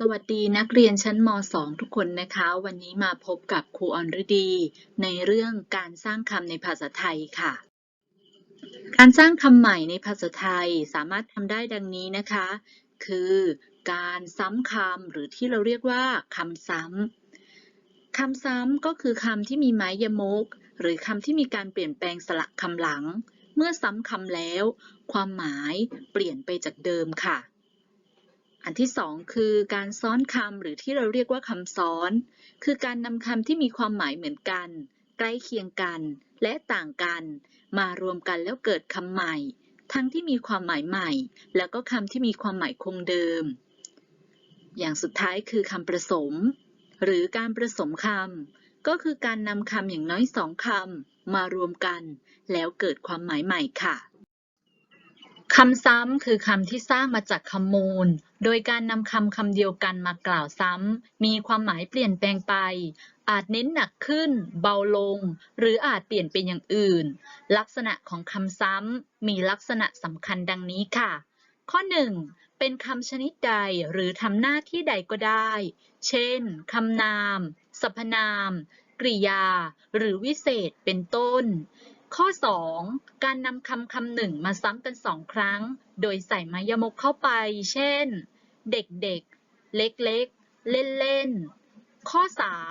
สวัสดีนักเรียนชั้นม .2 ทุกคนนะคะ วันนี้มาพบกับครูออนฤดี ในเรื่องการสร้างคำในภาษาไทยค่ะ การสร้างคำใหม่ในภาษาไทยสามารถทำได้ดังนี้นะคะ คือการซ้ำคำหรือที่เราเรียกว่าคำซ้ำคำซ้ำก็คือคำที่มีไม้ยมก หรือคำที่มีการเปลี่ยนแปลงสระคำหลัง เมื่อซ้ำคำแล้ว ความหมายเปลี่ยนไปจากเดิมค่ะ อันที่สองคือการซ้อนคำหรือที่เราเรียกว่าคำซ้อน คือการนำคำที่มีความหมายเหมือนกัน ใกล้เคียงกัน และต่างกัน มารวมกันแล้วเกิดคำใหม่ ทั้งที่มีความหมายใหม่ แล้วก็คำที่มีความหมายคงเดิม อย่างสุดท้ายคือคำประสม หรือการประสมคำก็คือการนำคำอย่างน้อยสองคำมารวมกัน แล้วเกิดความหมายใหม่ค่ะ คำซ้ำ คือคำที่สร้างมาจากคำมูล โดยการนำคำคำเดียวกันมากล่าวซ้ำ มีความหมายเปลี่ยนแปลงไป อาจเน้นหนักขึ้น เบาลง หรืออาจเปลี่ยนเป็นอย่างอื่น ลักษณะของคำซ้ำ มีลักษณะสำคัญดังนี้ค่ะ ข้อ 1. เป็นคำชนิดใดหรือทำหน้าที่ใดก็ได้ เช่น คำนาม สรรพนาม กริยา หรือวิเศษ เป็นต้น ข้อ 2. การนำคำคำหนึ่งมาซ้ำกันสองครั้ง โดยใส่มายมกเข้าไป เช่น เด็กๆ เล็กๆ เล่นๆ ข้อ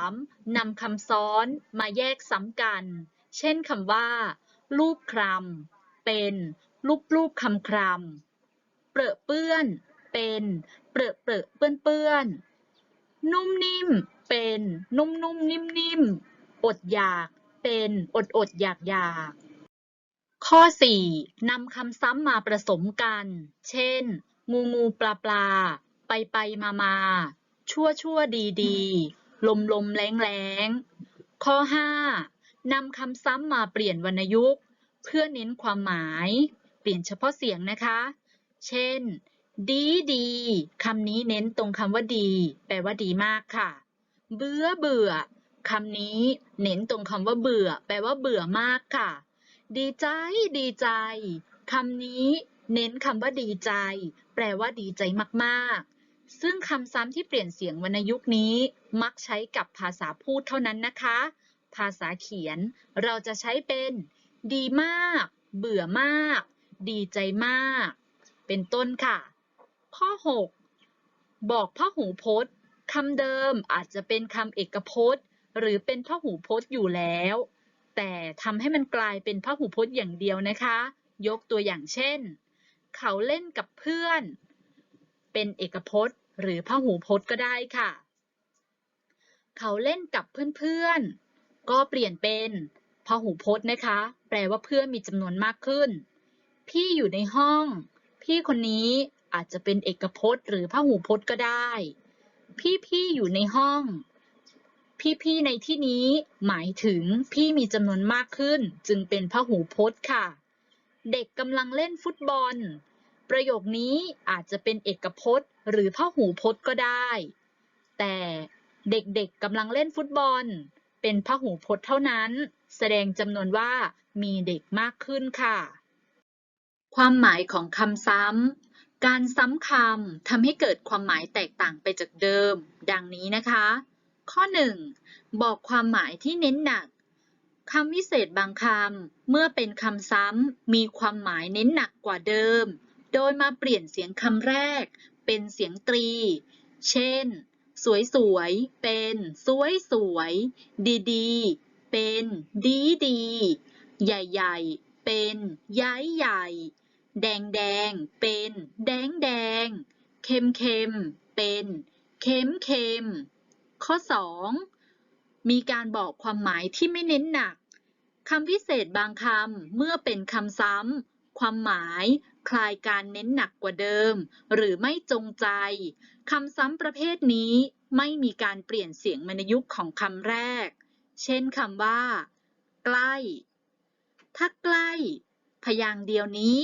3. นำคำซ้อนมาแยกซ้ำกัน เช่นคำว่า รูปคลำเป็น รูปรูปคำคลำเปรอะเปื้อน เป็นเปรอะเปรอะเปื้อนเปื้อนนุ่มนิ่ม เป็น นุ่มนุ่มนิ่มนิ่มอดอยาก เป็นอดอดอยากอยากข้อ 4. นำคำซ้ำมาผสมกัน เช่น งูงูปลาปลา ไปไปมามาชั่วชั่วดีดีลมลมแรงแรงข้อ 5. นำคำซ้ำมาเปลี่ยนวรรณยุกต์ เพื่อเน้นความหมาย เปลี่ยนเฉพาะเสียงนะคะ เช่น ดีดีคำนี้เน้นตรงคำว่าดี แปลว่าดีมากค่ะ เบื่อเบื่อ คำนี้เน้นตรงคำว่าเบื่อ แปลว่าเบื่อมากค่ะ ดีใจ ดีใจคำนี้เน้นคำว่าดีใจ แปลว่าดีใจมากๆ ซึ่งคำซ้ำที่เปลี่ยนเสียงวรรณยุกนี้ มักใช้กับภาษาพูดเท่านั้นนะคะ ภาษาเขียนเราจะใช้เป็น ดีมาก เบื่อมาก ดีใจมาก เป็นต้นค่ะ ข้อ 6 บอกพหูพจน์คำเดิมอาจจะเป็นคำเอกพจน์ หรือเป็นพหูพจน์อยู่แล้ว แต่ทำให้มันกลายเป็นพหูพจน์อย่างเดียวนะคะ ยกตัวอย่างเช่น เขาเล่นกับเพื่อน เป็นเอกพจน์ หรือพหูพจน์ก็ได้ค่ะ เขาเล่นกับเพื่อนๆ ก็เปลี่ยนเป็นพหูพจน์นะคะ แปลว่าเพื่อนมีจำนวนมากขึ้น พี่อยู่ในห้อง พี่คนนี้อาจจะเป็นเอกพจน์ หรือพหูพจน์ก็ได้ พี่ๆอยู่ในห้อง พี่ๆในที่นี้หมายถึงพี่มีจำนวนมากขึ้น จึงเป็นพหูพจน์ค่ะ เด็กกำลังเล่นฟุตบอล ประโยคนี้อาจจะเป็นเอกพจน์ หรือพหูพจน์ก็ได้ แต่เด็กๆกำลังเล่นฟุตบอล เป็นพหูพจน์เท่านั้น แสดงจำนวนว่ามีเด็กมากขึ้นค่ะ ความหมายของคำซ้ำ การซ้ำคำทำให้เกิดความหมายแตกต่างไปจากเดิม ดังนี้นะคะ ข้อ 1. บอกความหมายที่เน้นหนักคำวิเศษบางคำเมื่อเป็นคำซ้ำมีความหมายเน้นหนักกว่าเดิม โดยมาเปลี่ยนเสียงคำแรก เป็นเสียงตรี เช่น สวยสวยๆเป็นสวยสวย ดีดีๆเป็นดีดีๆใหญ่ๆเป็นย้ายใหญ่ แดงแดงๆเป็นแดงแดงเค็มเค็มๆเป็นเค็มเค็ม ข้อ 2 มีการบอกความหมายที่ไม่เน้นหนักคำพิเศษบางคำเมื่อเป็นคำซ้ำความหมายคลายการเน้นหนักกว่าเดิม หรือไม่จงใจคำซ้ำประเภทนี้ไม่มีการเปลี่ยนเสียงวรรณยุกต์ของคำแรก เช่นคำว่า ใกล้ ถ้าใกล้ พยางค์เดียวนี้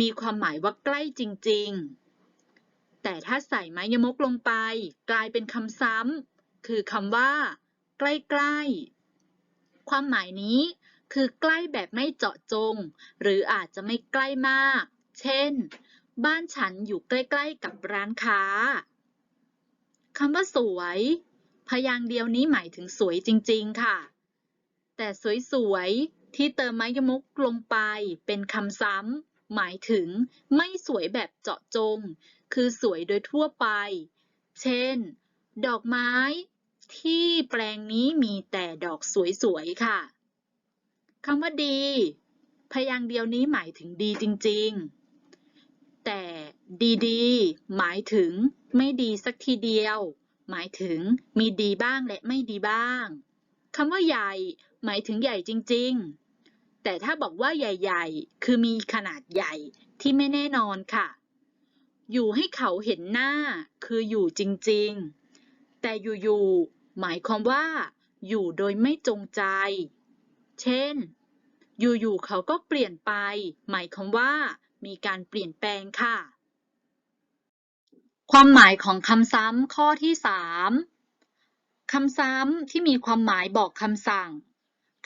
มีความหมายว่าใกล้จริง ๆ แต่ถ้าใส่ไม้ยมกลงไป กลายเป็นคำซ้ำ คือคำว่า ใกล้ๆ ความหมายนี้คือใกล้แบบไม่เจาะจง หรืออาจจะไม่ใกล้มาก เช่น บ้านฉันอยู่ใกล้ๆ กับร้านค้าคำว่าสวย พยางเดียวนี้หมายถึงสวยจริงๆค่ะ แต่สวยๆที่เติมไม้ยมุกลงไปเป็นคำซ้ำหมายถึงไม่สวยแบบเจาะจง คือสวยโดยทั่วไป เช่น ดอกไม้ ที่แปลงนี้มีแต่ดอกสวยๆ ค่ะ คำว่าดี พยางค์เดียวนี้หมายถึงดีจริงๆ แต่ดีๆ หมายถึงไม่ดีสักทีเดียว หมายถึงมีดีบ้างและไม่ดีบ้าง คำว่าใหญ่ หมายถึงใหญ่จริงๆ แต่ถ้าบอกว่าใหญ่ๆ คือมีขนาดใหญ่ที่ไม่แน่นอนค่ะ อยู่ให้เขาเห็นหน้าคืออยู่จริงๆ แต่อยู่ๆ หมายความว่า อยู่โดยไม่จงใจ เช่น อยู่ๆเขาก็เปลี่ยนไป หมายความว่า มีการเปลี่ยนแปลงค่ะ ความหมายของคำซ้ำข้อที่ 3คำซ้ำที่มีความหมายบอกคำสั่ง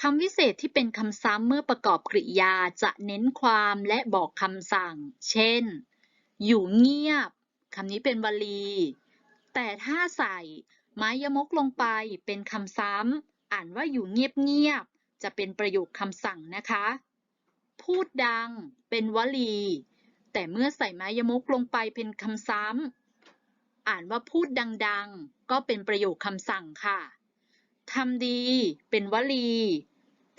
คำวิเศษที่เป็นคำซ้ำเมื่อประกอบกริยาจะเน้นความและบอกคำสั่ง เช่น อยู่เงียบ คำนี้เป็นวลี แต่ถ้าใส่ ไม้ยมกลงไปเป็นคำซ้ำ อ่านว่าอยู่เงียบๆ จะเป็นประโยคคำสั่งนะคะ พูดดังเป็นวลี แต่เมื่อใส่ไม้ยมกลงไปเป็นคำซ้ำ อ่านว่าพูดดังๆ ก็เป็นประโยคคำสั่งค่ะทำดีเป็นวลี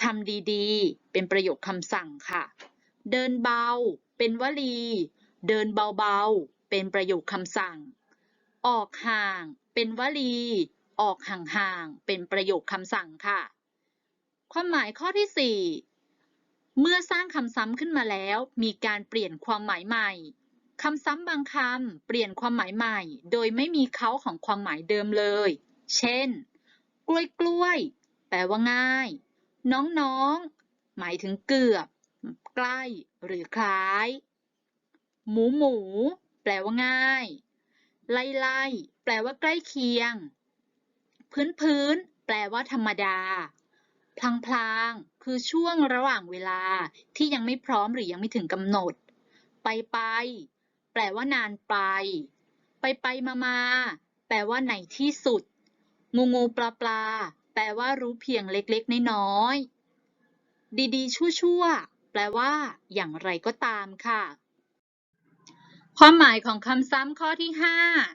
ทำดีๆ เป็นประโยคคำสั่งค่ะ เดินเบา เป็นวลี เดินเบาๆ เป็นประโยคคำสั่ง ออกห่าง เป็นวลี ออกห่างๆ เป็นประโยคคำสั่งค่ะ ความหมายข้อที่ 4 เมื่อสร้างคำซ้ำขึ้นมาแล้ว มีการเปลี่ยนความหมายใหม่คำซ้ำบางคำเปลี่ยนความหมายใหม่ โดยไม่มีเขาของความหมายเดิมเลย เช่น กล้วยกล้วย แปลว่าง่าย น้องๆ หมายถึงเกือบ ใกล้ หรือคล้าย หมูหมู แปลว่าง่าย ไล่ไล่แปลว่าใกล้เคียง พื้นพื้น แปลว่าธรรมดา พลางพลางคือช่วงระหว่างเวลาที่ยังไม่พร้อมหรือยังไม่ถึงกำหนด ไปไป แปลว่านานไป ไปไปมามาแปลว่าในที่สุด งูงูปลาปลา แปลว่ารู้เพียงเล็กๆน้อยๆดีๆชั่วๆแปลว่า อย่างไรก็ตามค่ะ ความหมายของคำซ้ำข้อที่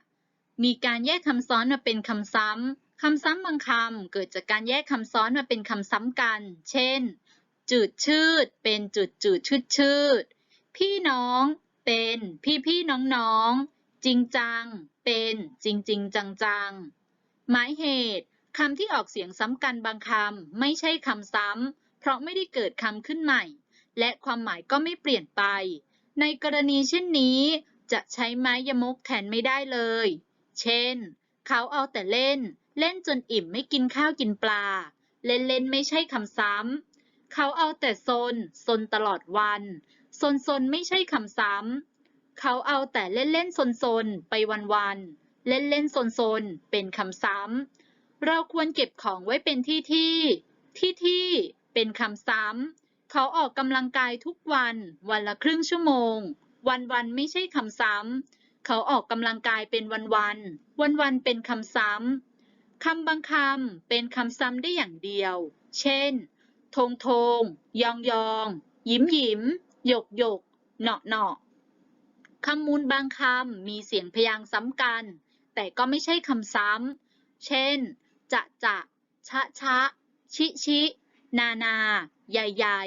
5 มีการแยกคำซ้อนมาเป็นคำซ้ำ คำซ้ำบางคำเกิดจากการแยกคำซ้อนมาเป็นคำซ้ำกัน เช่น จืดชืด เป็นจืดจืดชืดชืด พี่น้อง เป็นพี่พี่น้องน้อง จริงจัง เป็นจริงจริงจังจังหมายเหตุคำที่ออกเสียงซ้ำกันบางคำไม่ใช่คำซ้ำ เพราะไม่ได้เกิดคำขึ้นใหม่ และความหมายก็ไม่เปลี่ยนไป ในกรณีเช่นนี้ จะใช้ไม้ยมกแทนไม่ได้เลย เช่น เขาเอาแต่เล่น เล่นจนอิ่มไม่กินข้าวกินปลา เล่นเล่นไม่ใช่คำซ้ำ เขาเอาแต่ซน ซนตลอดวัน ซนซนไม่ใช่คำซ้ำ เขาเอาแต่เล่นเล่นซนซนไปวันวันเล่นเล่นซนซนเป็นคำซ้ำ เราควรเก็บของไว้เป็นที่ที่ ที่ที่ เป็นคำซ้ำ เขาออกกำลังกายทุกวัน วันละครึ่งชั่วโมง วันวันๆไม่ใช่คำซ้ำ เขาออกกำลังกายเป็นวันวัน วันวันๆเป็นคำซ้ำ คำบางคำเป็นคำซ้ำได้อย่างเดียว เช่น ทงทง ยองยอง ยิ้มยิ้ม หยกหยก เหนาะเหนาะคำมูลบางคำมีเสียงพยางค์ซ้ำกัน แต่ก็ไม่ใช่คำซ้ำ เช่น จะจะ ชะชะ ชิชิ นานา ใหญ่ใหญ่